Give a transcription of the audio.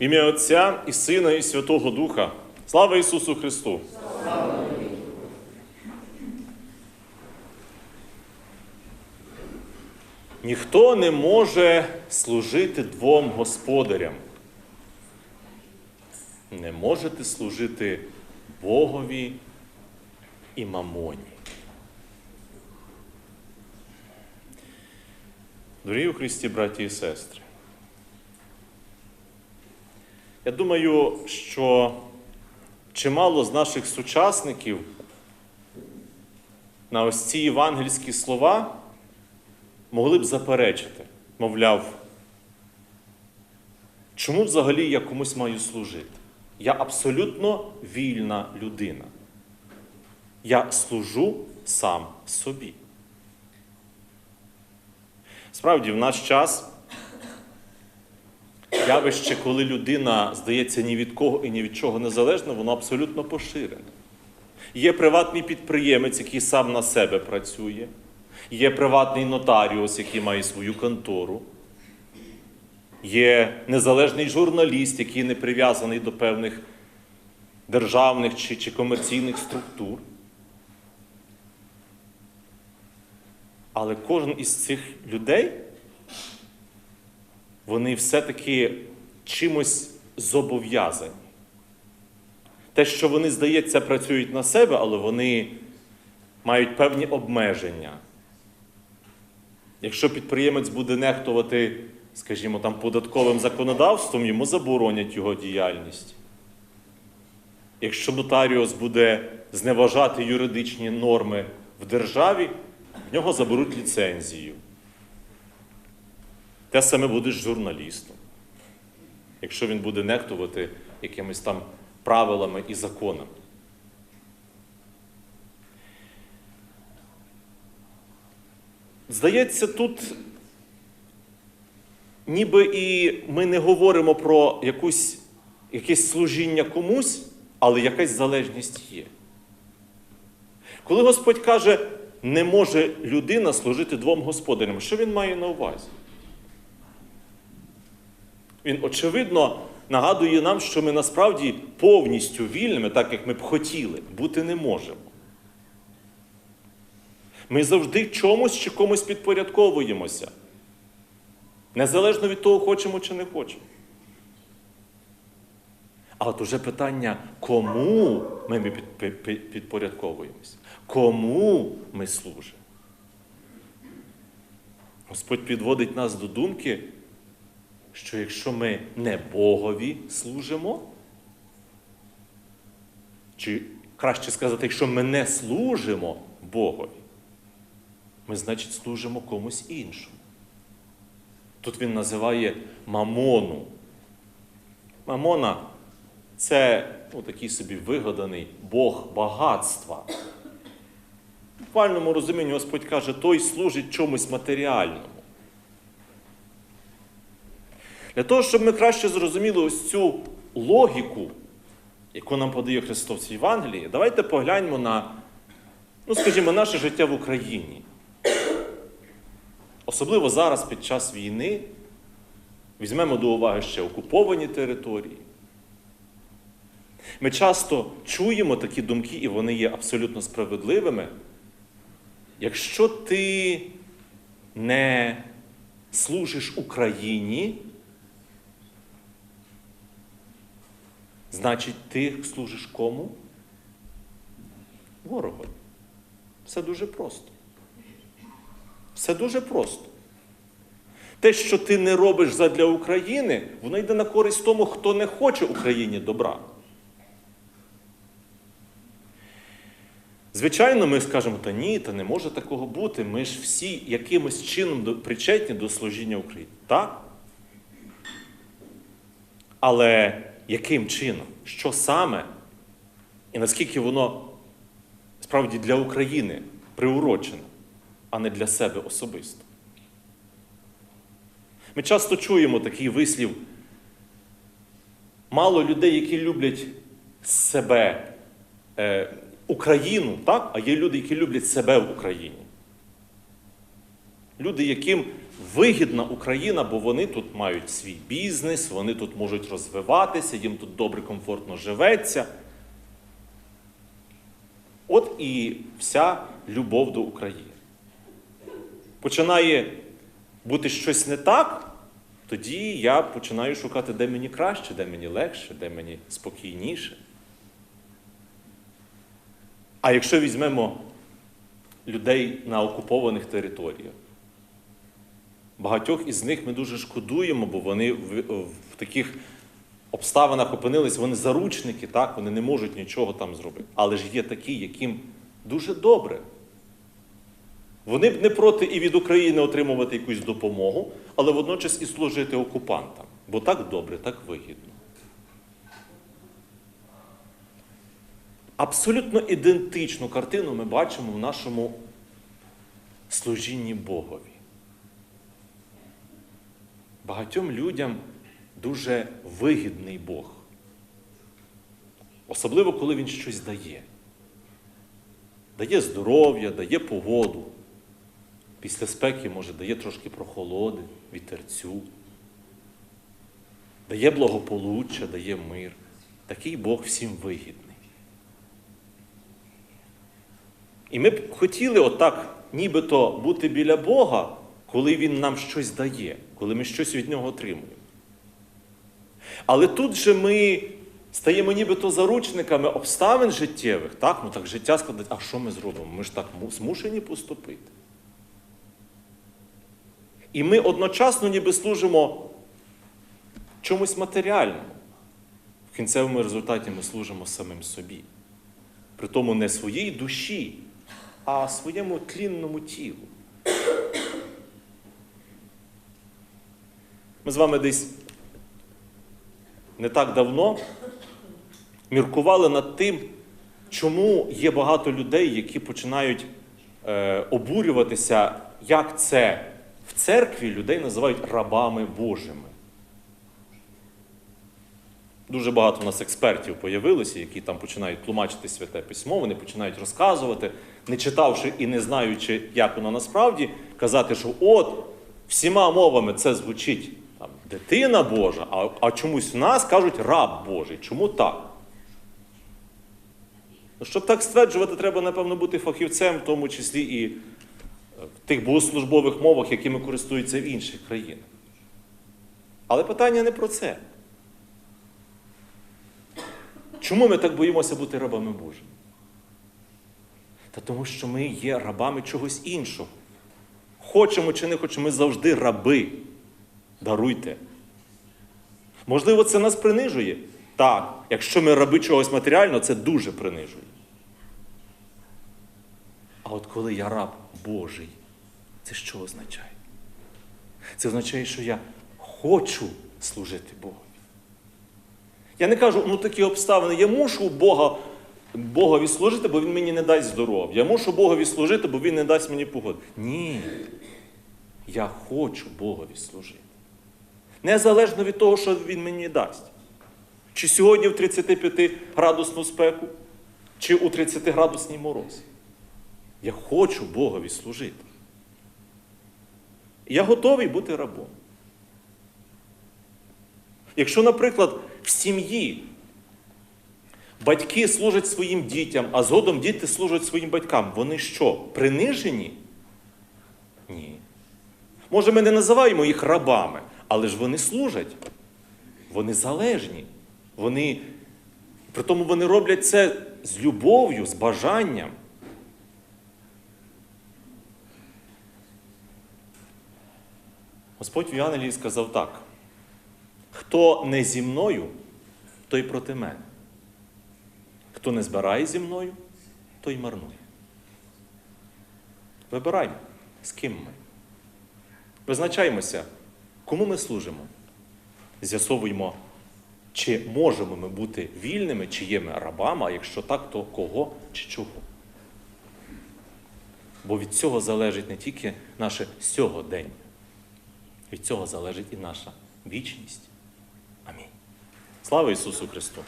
В ім'я Отця і Сина, і Святого Духа. Слава Ісусу Христу! Ніхто не може служити двом господарям. Не можете служити Богові і мамоні. Дорогі у Христі, браті і сестри. Я думаю, що чимало з наших сучасників на ось ці євангельські слова могли б заперечити, мовляв, чому взагалі я комусь маю служити? Я абсолютно вільна людина. Я служу сам собі. Справді, в наш час явище, коли людина здається ні від кого і ні від чого незалежна, воно абсолютно поширене. Є приватний підприємець, який сам на себе працює, є приватний нотаріус, який має свою контору, є незалежний журналіст, який не прив'язаний до певних державних чи, чи комерційних структур. Але кожен із цих людей, вони все-таки чимось зобов'язані. Те, що вони, здається, працюють на себе, але вони мають певні обмеження. Якщо підприємець буде нехтувати, скажімо, там, податковим законодавством, йому заборонять його діяльність. Якщо нотаріус буде зневажати юридичні норми в державі, в нього заберуть ліцензію. Те саме буде з журналістом, якщо він буде нехтувати якимись там правилами і законами. Здається, тут ніби і ми не говоримо про якусь, якесь служіння комусь, але якась залежність є. Коли Господь каже, не може людина служити двом господарям, що він має на увазі? Він, очевидно, нагадує нам, що ми насправді повністю вільними, так як ми б хотіли, бути не можемо. Ми завжди чомусь чи комусь підпорядковуємося. Незалежно від того, хочемо чи не хочемо. А от уже питання, кому ми під- під- підпорядковуємося? Кому ми служимо? Господь підводить нас до думки, що якщо ми не Богові служимо, чи краще сказати, якщо ми не служимо Богові, ми, значить, служимо комусь іншому. Тут він називає мамону. Мамона це ну, такий собі вигаданий Бог багатства. В буквальному розумінні Господь каже, той служить чомусь матеріальному. Для того, щоб ми краще зрозуміли ось цю логіку, яку нам подає Христос в Євангелії, давайте погляньмо на, ну, скажімо, наше життя в Україні. Особливо зараз під час війни візьмемо до уваги ще окуповані території. Ми часто чуємо такі думки, і вони є абсолютно справедливими. Якщо ти не служиш Україні, значить ти служиш кому? Ворогу. Все дуже просто. Все дуже просто. Те, що ти не робиш задля України, воно йде на користь тому, хто не хоче Україні добра. Звичайно, ми скажемо, та ні, та не може такого бути. Ми ж всі якимось чином причетні до служіння Україні. Так? Але яким чином? Що саме? І наскільки воно справді для України приурочено, а не для себе особисто? Ми часто чуємо такий вислів. Мало людей, які люблять себе, е, Україну, так? а є люди, які люблять себе в Україні. Люди, яким вигідна Україна, бо вони тут мають свій бізнес, вони тут можуть розвиватися, їм тут добре, комфортно живеться. От і вся любов до України. Починає бути щось не так, тоді я починаю шукати, де мені краще, де мені легше, де мені спокійніше. А якщо візьмемо людей на окупованих територіях, багатьох із них ми дуже шкодуємо, бо вони в, в таких обставинах опинились, вони заручники, так, вони не можуть нічого там зробити. Але ж є такі, яким дуже добре. Вони б не проти і від України отримувати якусь допомогу, але водночас і служити окупантам. Бо так добре, так вигідно. Абсолютно ідентичну картину ми бачимо в нашому служінні Богові. Багатьом людям дуже вигідний Бог. Особливо, коли Він щось дає. Дає здоров'я, дає погоду. Після спеки, може, дає трошки прохолоди, вітерцю, дає благополуччя, дає мир. Такий Бог всім вигідний. І ми б хотіли отак, нібито бути біля Бога, коли Він нам щось дає, коли ми щось від Нього отримуємо. Але тут же ми стаємо нібито заручниками обставин життєвих, так? Ну так життя складить, а що ми зробимо? Ми ж так змушені поступити. І ми одночасно ніби служимо чомусь матеріальному. В кінцевому результаті ми служимо самим собі. Притому не своїй душі, а своєму тлінному тілу. Ми з вами десь не так давно міркували над тим, чому є багато людей, які починають е, обурюватися, як це в церкві людей називають рабами Божими. Дуже багато у нас експертів появилося, які там починають тлумачити святе письмо, вони починають розказувати, не читавши і не знаючи, як воно насправді, казати, що от всіма мовами це звучить дитина Божа, а, а чомусь в нас кажуть раб Божий. Чому так? Ну, щоб так стверджувати, треба, напевно, бути фахівцем, в тому числі і е, в тих богослужбових мовах, якими користуються в інших країнах. Але питання не про це. Чому ми так боїмося бути рабами Божими? Та тому, що ми є рабами чогось іншого. Хочемо чи не хочемо, ми завжди раби. Даруйте. Можливо, це нас принижує? Так. Якщо ми раби чогось матеріального, це дуже принижує. А от коли я раб Божий, це що означає? Це означає, що я хочу служити Богу. Я не кажу, ну такі обставини, я мушу Бога, Богові служити, бо Він мені не дасть здоров'я. Я мушу Богові служити, бо Він не дасть мені погоди. Ні. Я хочу Богові служити. Незалежно від того, що Він мені дасть. Чи сьогодні в 35 градусну спеку, чи у 30 градусній морозі. Я хочу Богові служити. Я готовий бути рабом. Якщо, наприклад, в сім'ї батьки служать своїм дітям, а згодом діти служать своїм батькам, вони що, принижені? Ні. Може, ми не називаємо їх рабами, але ж вони служать. Вони залежні. Вони, притому вони роблять це з любов'ю, з бажанням. Господь в Євангелії сказав так: хто не зі мною, той проти мене. Хто не збирає зі мною, той марнує. Вибираймо, з ким ми. Визначаємося, кому ми служимо. З'ясовуємо, чи можемо ми бути вільними, чи є ми рабами, а якщо так, то кого чи чого. Бо від цього залежить не тільки наше сьогодення, від цього залежить і наша вічність. Амінь. Слава Ісусу Христу!